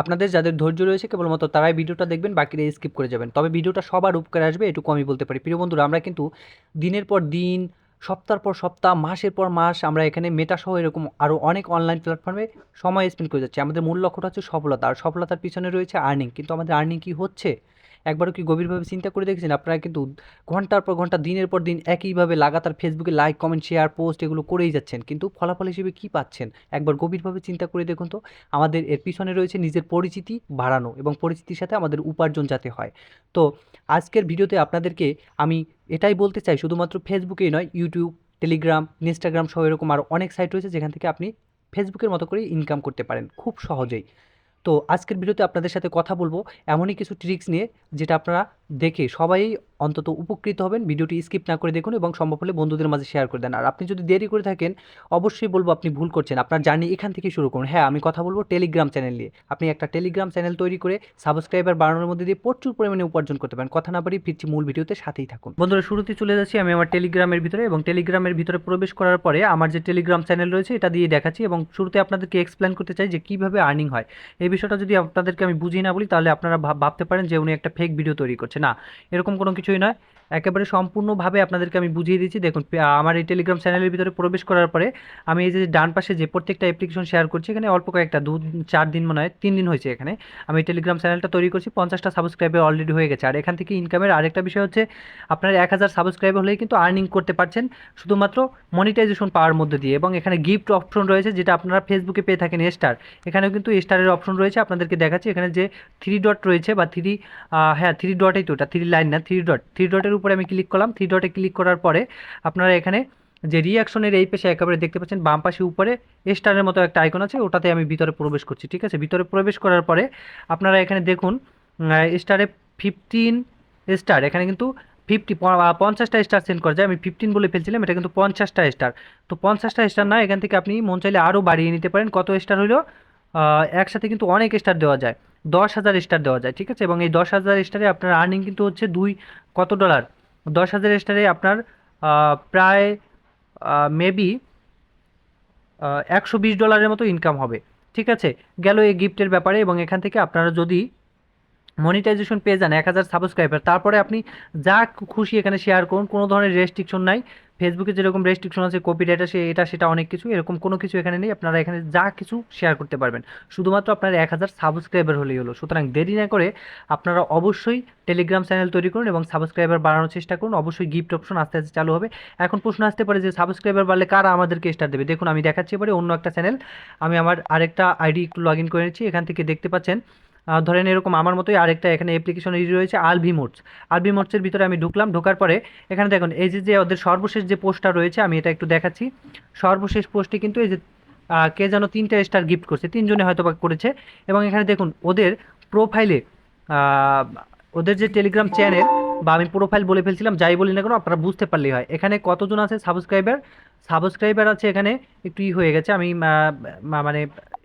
আপনাদের যাদের ধৈর্য রয়েছে কেবলমাত্র তারাই ভিডিওটা দেখবেন, বাকিরা স্কিপ করে যাবেন। তবে ভিডিওটা সবার উপকারে আসবে, এটুকু আমি বলতে পারি। প্রিয় বন্ধুরা, আমরা কিন্তু দিনের পর দিন সপ্তাহ পর সপ্তাহ, মাসের পর মাস আমরা এখানে মেটাসহ এরকম আরও অনেক অনলাইন প্ল্যাটফর্মে সময় স্পেন্ড করে যাচ্ছি। আমাদের মূল লক্ষ্যটা হচ্ছে সফলতা, আর সফলতার পিছনে রয়েছে আর্নিং কিন্তু আমাদের আর্নিং কি হচ্ছে? একবারও কি গভীরভাবে চিন্তা করে দেখেছেন? আপনারা কিন্তু ঘণ্টার পর ঘণ্টা, দিনের পর দিন একইভাবে লাগাতার ফেসবুকে লাইক কমেন্ট শেয়ার পোস্ট এগুলো করেই যাচ্ছেন। কিন্তু ফলাফল হিসেবে কী পাচ্ছেন? একবার গভীরভাবে চিন্তা করে দেখুন তো। আমাদের এর পিছনে রয়েছে নিজের পরিচিতি বাড়ানো এবং পরিচিতির সাথে আমাদের উপার্জন যাতে হয়। তো আজকের ভিডিওতে আপনাদেরকে আমি এটাই বলতে চাই, শুধুমাত্র ফেসবুকেই নয় ইউটিউব টেলিগ্রাম ইনস্টাগ্রাম সহ এরকম আরও অনেক সাইট রয়েছে যেখান থেকে আপনি ফেসবুকের মতো করে ইনকাম করতে পারেন, খুব সহজেই। তো আজকের ভিডিওতে আপনাদের সাথে কথা বলব। এমনই কিছু ট্রিক্স নিয়ে যেটা আপনারা দেখে সবাই অন্তত উপকৃত হবেন। ভিডিওটি স্কিপ না করে দেখুন এবং সম্ভব হলে বন্ধুদের মাঝে শেয়ার করে দেন। আর আপনি যদি দেরি করে থাকেন, অবশ্যই বলব আপনি ভুল করছেন। আপনার জার্নি এখান থেকে শুরু করুন। হ্যাঁ আমি কথা বলব টেলিগ্রাম চ্যানেল নিয়ে। আপনি একটা টেলিগ্রাম চ্যানেল তৈরি করে সাবস্ক্রাইবার বাড়ানোর মধ্যে দিয়ে প্রচুর পরিমাণে উপার্জন করতে পারেন। কথা না পারি ফিরছি মূল ভিডিওতে, সাথেই থাকুন। বন্ধুরা, শুরুতে চলে যাচ্ছি আমি আমার টেলিগ্রামের ভিতরে এবং টেলিগ্রামের ভিতরে প্রবেশ করার পরে আমার যে টেলিগ্রাম চ্যানেল রয়েছে, এটা দিয়ে দেখাচ্ছি এবং শুরুতে আপনাদেরকে এক্সপ্লেন করতে চাই যে কীভাবে আর্নিং হয়। এই বিষয়টা যদি আপনাদেরকে আমি বুঝিয়ে না বলি, তাহলে আপনারা ভাব- ভাবতে পারেন যে উনি একটা ফেক ভিডিও তৈরি করছে না এরকম কোনো কিছুই নয়। একেবারে সম্পূর্ণভাবে আপনাদেরকে আমি বুঝিয়ে দিচ্ছি। দেখুন আমার এই টেলিগ্রাম চ্যানেলের ভিতরে প্রবেশ করার পরে আমি এই যে ডান পাশে যে প্রত্যেকটা অ্যাপ্লিকেশন শেয়ার করছি, এখানে অল্প কয়েকটা, দু, চার দিন মনে হয়, তিন দিন হয়েছে এখানে। আমি টেলিগ্রাম চ্যানেলটা তৈরি করছি, পঞ্চাশটা সাবস্ক্রাইবার অলরেডি হয়ে গেছে। আর এখান থেকে ইনকামের আরেকটা বিষয় হচ্ছে, আপনার এক হাজার সাবস্ক্রাইবার হলেই কিন্তু আর্নিং করতে পারছেন শুধুমাত্র মনিটাইজেশন পাওয়ার মধ্যে দিয়ে। এবং এখানে গিফট অপশন রয়েছে, যেটা আপনারা ফেসবুকে পেয়ে থাকেন স্টার এখানেও কিন্তু স্টারের অপশন রয়েছে, আপনাদেরকে দেখাচ্ছি। এখানে যে থ্রি ডট রয়েছে বা থ্রি হ্যাঁ থ্রি ডটেই তো, ওটা থ্রি লাইন না থ্রি ডট থ্রি ডটের উপরে আমি ক্লিক করলাম থ্রি ডটে ক্লিক করার পরে আপনারা এখানে যে রিয়াকশনের এই পেশে একেবারে দেখতে পাচ্ছেন, বাম পাশে উপরে স্টারের মতো একটা আইকন আছে, ওটাতে আমি ভিতরে প্রবেশ করছি, ঠিক আছে? ভিতরে প্রবেশ করার পরে আপনারা এখানে দেখুন স্টারে ফিফটিন স্টার এখানে কিন্তু ফিফটি পঞ্চাশটা স্টার সেন্ড করা যায়। আমি ফিফটিন বলে ফেলছিলাম, এটা কিন্তু পঞ্চাশটা স্টার তো পঞ্চাশটা স্টার না, এখান থেকে আপনি মন চাইলে আরও বাড়িয়ে নিতে পারেন। কত স্টার হলেও একসাথে কিন্তু অনেক স্টার দেওয়া যায়। দশ হাজার স্টার দেওয়া যায়, ঠিক আছে? এবং এই দশ হাজার স্টারে আপনার আর্নিং কিন্তু হচ্ছে দুই, কত ডলার দশ হাজার স্টারে আপনার প্রায় মেবি একশো বিশ ডলারের মতো ইনকাম হবে, ঠিক আছে? গেল এই গিফটের ব্যাপারে এবং এখান থেকে আপনারা যদি মনিটাইজেশন পেয়ে যান, এক হাজার সাবস্ক্রাইবার তারপরে আপনি যা খুশি এখানে শেয়ার করুন, কোনো ধরনের রেস্ট্রিকশন নাই। ফেসবুকে যেরকম রেস্ট্রিকশন আছে কপি ডেটা সে এটা, সেটা অনেক কিছু, এরকম কোনো কিছু এখানে নেই। আপনারা এখানে যা কিছু শেয়ার করতে পারবেন। শুধুমাত্র আপনার এক হাজার সাবস্ক্রাইবার হলেই হলো। সুতরাং দেরি না করে আপনারা অবশ্যই টেলিগ্রাম চ্যানেল তৈরি করুন এবং সাবস্ক্রাইবার বাড়ানোর চেষ্টা করুন। অবশ্যই গিফট অপশন আস্তে আস্তে চালু হবে। এখন প্রশ্ন আসতে পারে যে সাবস্ক্রাইবার বাড়লে কারা আমাদেরকে স্টার দেবে? দেখুন, আমি দেখাচ্ছি এবারে অন্য একটা চ্যানেল আমি আমার আরেকটা আইডি একটু লগ ইন করে নিচ্ছি। এখান থেকে দেখতে পাচ্ছেন ধরেন এরকম আমার মতোই আরেকটা এখানে অ্যাপ্লিকেশন ইউজ রয়েছে আলভি মোডস আলভি মোডসের ভিতরে আমি ঢুকলাম, ঢোকার পরে এখানে দেখুন, এই যে যে ওদের সর্বশেষ যে পোস্টটা রয়েছে, আমি এটা একটু দেখাচ্ছি। সর্বশেষ পোস্টে কিন্তু এই যে কে যেন তিনটা স্টার গিফট করছে, তিনজনে হয়তো বা করেছে। এবং এখানে দেখুন, ওদের প্রোফাইলে ওদের যে টেলিগ্রাম চ্যানেল বা আমি প্রোফাইল বলে ফেলছিলাম, যাই বলি না কেন আপনারা বুঝতে পারলেই হয়। এখানে কতজন আছে সাবস্ক্রাইবার সাবস্ক্রাইবার আছে এখানে একটু ই হয়ে গেছে, আমি মানে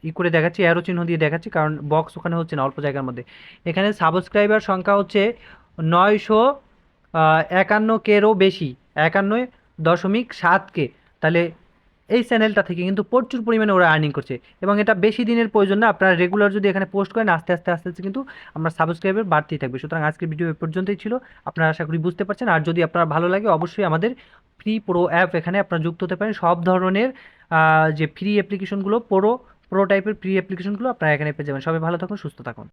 ই করে দেখাচ্ছি অ্যারো চিহ্ন দিয়ে দেখাচ্ছি, কারণ বক্স ওখানে হচ্ছে না, অল্প জায়গার মধ্যে। এখানে সাবস্ক্রাইবার সংখ্যা হচ্ছে নয়শো একান্ন কেরও বেশি একান্ন দশমিক সাত কে। তাহলে এই চ্যানেলটা থেকে কিন্তু প্রচুর পরিমাণে ওরা আর্নিং করছে। এবং এটা বেশি দিনের প্রয়োজন না, আপনারা রেগুলার যদি এখানে পোস্ট করেন, আস্তে আস্তে আস্তে আস্তে কিন্তু আমরা সাবস্ক্রাইবার বাড়তেই থাকবে। সুতরাং আজকের ভিডিও এ পর্যন্তই ছিল। আপনারা আশা করি বুঝতে পারছেন। আর যদি আপনার ভালো লাগে, অবশ্যই আমাদের ফ্রি প্রো অ্যাপ এখানে আপনারা যুক্ত হতে পারেন। সব ধরনের যে ফ্রি অ্যাপ্লিকেশনগুলো প্রো প্রো টাইপের ফ্রি অ্যাপ্লিকেশনগুলো আপনারা এখানে পেয়ে যাবেন। সবাই ভালো থাকুন, সুস্থ থাকুন।